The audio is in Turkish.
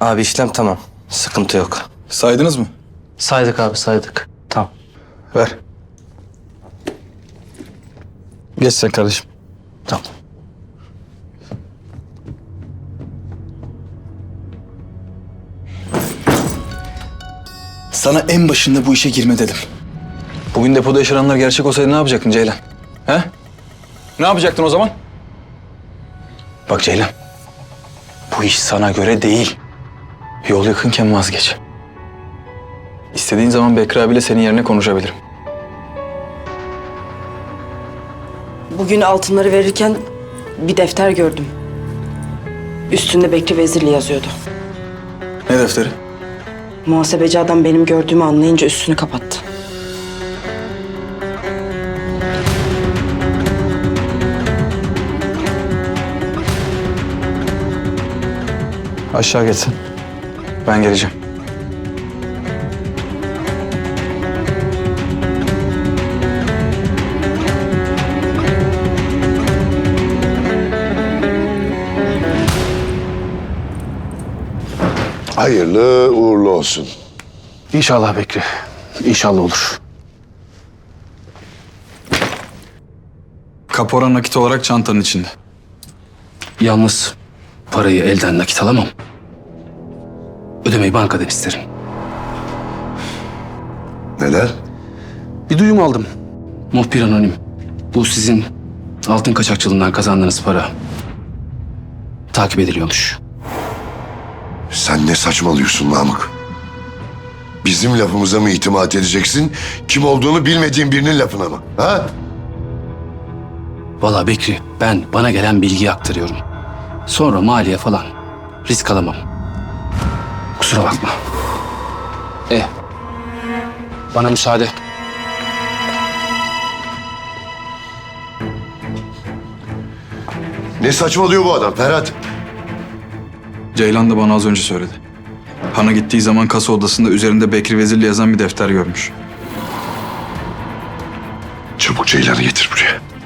Abi işlem tamam. Sıkıntı yok. Saydınız mı? Saydık abi saydık. Tamam. Ver. Geç sen kardeşim. Tamam. Sana en başında bu işe girme dedim. Bugün depoda yaşananlar gerçek olsaydı ne yapacaktın Ceylan? He? Ne yapacaktın o zaman? Bak Ceylan. Bu iş sana göre değil. Yol yakınken vazgeç. İstediğin zaman Bekri abiyle senin yerine konuşabilirim. Bugün altınları verirken bir defter gördüm. Üstünde Bekri Vezirli yazıyordu. Ne defteri? Muhasebeci adam benim gördüğümü anlayınca üstünü kapattı. Aşağı geçsin. Ben geleceğim. Hayırlı uğurlu olsun. İnşallah Bekri. İnşallah olur. Kapora nakit olarak çantanın içinde. Yalnız parayı elden nakit alamam. Ödemeyi bankadan isterim. Neden? Bir duyum aldım. Muhbir anonim. Bu sizin altın kaçakçılığından kazandığınız para takip ediliyormuş. Sen ne saçmalıyorsun Namık? Bizim lafımıza mı itimat edeceksin? Kim olduğunu bilmediğin birinin lafına mı? Ha? Vallahi Bekri ben bana gelen bilgiyi aktarıyorum. Sonra maliye falan risk alamam. Kusura bakma. E bana müsaade. Ne saçmalıyor bu adam Ferhat? Ceylan da bana az önce söyledi. Han'a gittiği zaman kasa odasında üzerinde Bekri Vezirli yazan bir defter görmüş. Çabuk Ceylan'ı getir buraya.